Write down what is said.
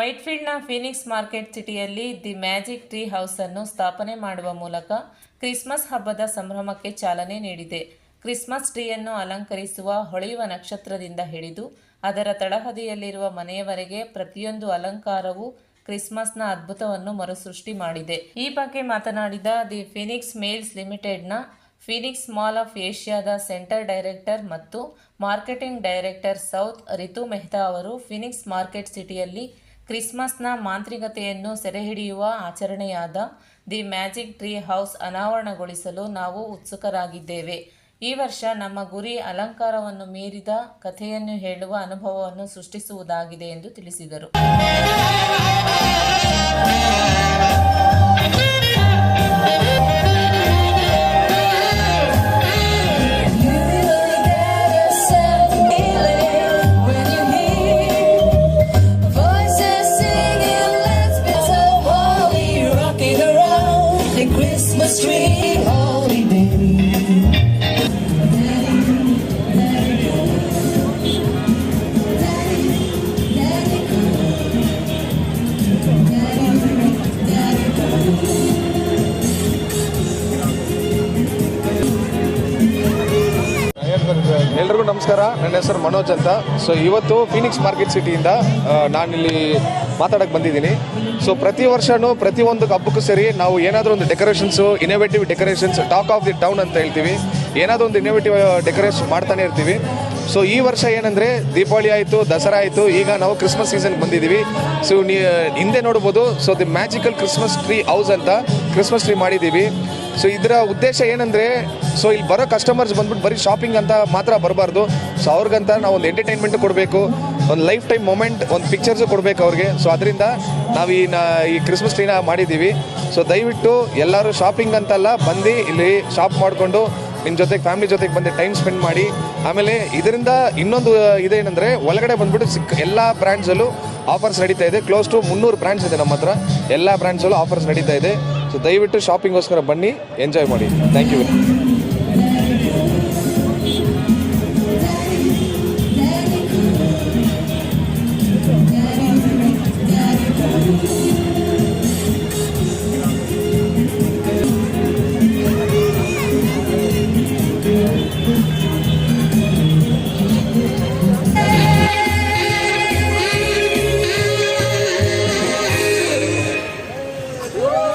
ವೈಟ್ಫೀಲ್ಡ್ನ Phoenix market ಸಿಟಿಯಲ್ಲಿ the magic tree house ಅನ್ನು ಸ್ಥಾಪನೆ ಮಾಡುವ ಮೂಲಕ ಕ್ರಿಸ್ಮಸ್ ಹಬ್ಬದ ಸಂಭ್ರಮಕ್ಕೆ ಚಾಲನೆ ನೀಡಿದೆ. ಕ್ರಿಸ್ಮಸ್ ಟ್ರೀಯನ್ನು ಅಲಂಕರಿಸುವ ಹೊಳೆಯುವ ನಕ್ಷತ್ರದಿಂದ ಹಿಡಿದು ಅದರ ತಳಹದಿಯಲ್ಲಿರುವ ಮನೆಯವರೆಗೆ ಪ್ರತಿಯೊಂದು ಅಲಂಕಾರವು ಕ್ರಿಸ್ಮಸ್ನ ಅದ್ಭುತವನ್ನು ಮರುಸೃಷ್ಟಿ ಮಾಡಿದೆ. ಈ ಬಗ್ಗೆ ಮಾತನಾಡಿದ ದಿ ಫಿನಿಕ್ಸ್ ಮೇಲ್ಸ್ ಲಿಮಿಟೆಡ್ನ ಫಿನಿಕ್ಸ್ ಮಾಲ್ ಆಫ್ ಏಷ್ಯಾದ ಸೆಂಟರ್ ಡೈರೆಕ್ಟರ್ ಮತ್ತು marketing director south Ritu Mehta ಅವರು ಫಿನಿಕ್ಸ್ ಮಾರ್ಕೆಟ್ ಸಿಟಿಯಲ್ಲಿ ಕ್ರಿಸ್ಮಸ್ನ ಮಾಂತ್ರಿಕತೆಯನ್ನು ಸೆರೆಹಿಡಿಯುವ ಆಚರಣೆಯಾದ ದಿ ಮ್ಯಾಜಿಕ್ ಟ್ರೀ ಹೌಸ್ ಅನಾವರಣಗೊಳಿಸಲು ನಾವು ಉತ್ಸುಕರಾಗಿದ್ದೇವೆ. ಈ ವರ್ಷ ನಮ್ಮ ಗುರಿ ಅಲಂಕಾರವನ್ನು ಮೀರಿದ ಕಥೆಯನ್ನು ಹೇಳುವ ಅನುಭವವನ್ನು ಸೃಷ್ಟಿಸುವುದಾಗಿದೆ ಎಂದು ತಿಳಿಸಿದರು. ಎಲ್ರಿಗೂ ನಮಸ್ಕಾರ. ನನ್ನ ಹೆಸರು ಮನೋಜ್ ಅಂತ. ಸೊ ಇವತ್ತು ಫೀನಿಕ್ಸ್ ಮಾರ್ಕೆಟ್ ಸಿಟಿಯಿಂದ ನಾನಿಲ್ಲಿ ಮಾತಾಡಕ್ಕೆ ಬಂದಿದ್ದೀನಿ. ಸೊ ಪ್ರತಿ ವರ್ಷನೂ ಒಂದು ಹಬ್ಬಕ್ಕೂ ಸರಿ ನಾವು ಏನಾದರೂ ಒಂದು decorations innovative decorations talk of the town ಅಂತ ಹೇಳ್ತೀವಿ. ಏನಾದರೂ ಒಂದು ಇನೋವೇಟಿವ್ ಡೆಕೋರೇಷನ್ ಮಾಡ್ತಾನೆ ಇರ್ತೀವಿ. ಸೊ ಈ ವರ್ಷ ಏನಂದರೆ ದೀಪಾವಳಿ ಆಯಿತು, ದಸರಾ ಆಯಿತು, ಈಗ ನಾವು ಕ್ರಿಸ್ಮಸ್ ಸೀಸನ್ಗೆ ಬಂದಿದ್ದೀವಿ. ಸೊ ನೀ, ಹಿಂದೆ ನೋಡ್ಬೋದು so the magical Christmas tree house ಅಂತ ಕ್ರಿಸ್ಮಸ್ ಟ್ರೀ ಮಾಡಿದ್ದೀವಿ. ಸೊ ಇದರ ಉದ್ದೇಶ ಏನಂದರೆ ಸೊ ಇಲ್ಲಿ ಬರೋ ಕಸ್ಟಮರ್ಸ್ ಬಂದ್ಬಿಟ್ಟು ಬರೀ ಶಾಪಿಂಗ್ ಅಂತ ಮಾತ್ರ ಬರಬಾರ್ದು. ಸೊ ಅವ್ರಿಗಂತ ನಾವು ಒಂದು ಎಂಟರ್ಟೈನ್ಮೆಂಟ್ ಕೊಡಬೇಕು. ಒಂದು ಲೈಫ್ ಟೈಮ್ ಮೊಮೆಂಟ್, ಒಂದು ಪಿಕ್ಚರ್ಸು ಕೊಡಬೇಕು ಅವ್ರಿಗೆ. ಸೊ ಅದರಿಂದ ನಾವು ಈ ಈ ಕ್ರಿಸ್ಮಸ್ ಟ್ರೀನ ಮಾಡಿದ್ದೀವಿ ಸೊ ದಯವಿಟ್ಟು ಎಲ್ಲರೂ ಶಾಪಿಂಗ್ ಅಂತಲ್ಲ, ಬಂದು ಇಲ್ಲಿ ಶಾಪ್ ಮಾಡಿಕೊಂಡು ನಿಮ್ಮ ಜೊತೆಗೆ ಫ್ಯಾಮಿಲಿ ಜೊತೆಗೆ ಬಂದು ಟೈಮ್ ಸ್ಪೆಂಡ್ ಮಾಡಿ. ಆಮೇಲೆ ಇದರಿಂದ ಇನ್ನೊಂದು ಇದೇನೆಂದರೆ ಒಳಗಡೆ ಬಂದ್ಬಿಟ್ಟು ಸಿಕ್ ಎಲ್ಲ ಬ್ರ್ಯಾಂಡ್ಸಲ್ಲೂ ಆಫರ್ಸ್ ನಡೀತಾ ಇದೆ. ಕ್ಲೋಸ್ ಟು ಮುನ್ನೂರು ಬ್ರ್ಯಾಂಡ್ಸ್ ಇದೆ ನಮ್ಮ ಹತ್ರ. ಎಲ್ಲ ಬ್ರ್ಯಾಂಡ್ಸಲ್ಲೂ ಆಫರ್ಸ್ ನಡೀತಾ ಇದೆ. ಸೊ ದಯವಿಟ್ಟು ಶಾಪಿಂಗೋಸ್ಕರ ಬನ್ನಿ ಎಂಜಾಯ್ ಮಾಡಿ. Thank you Woo!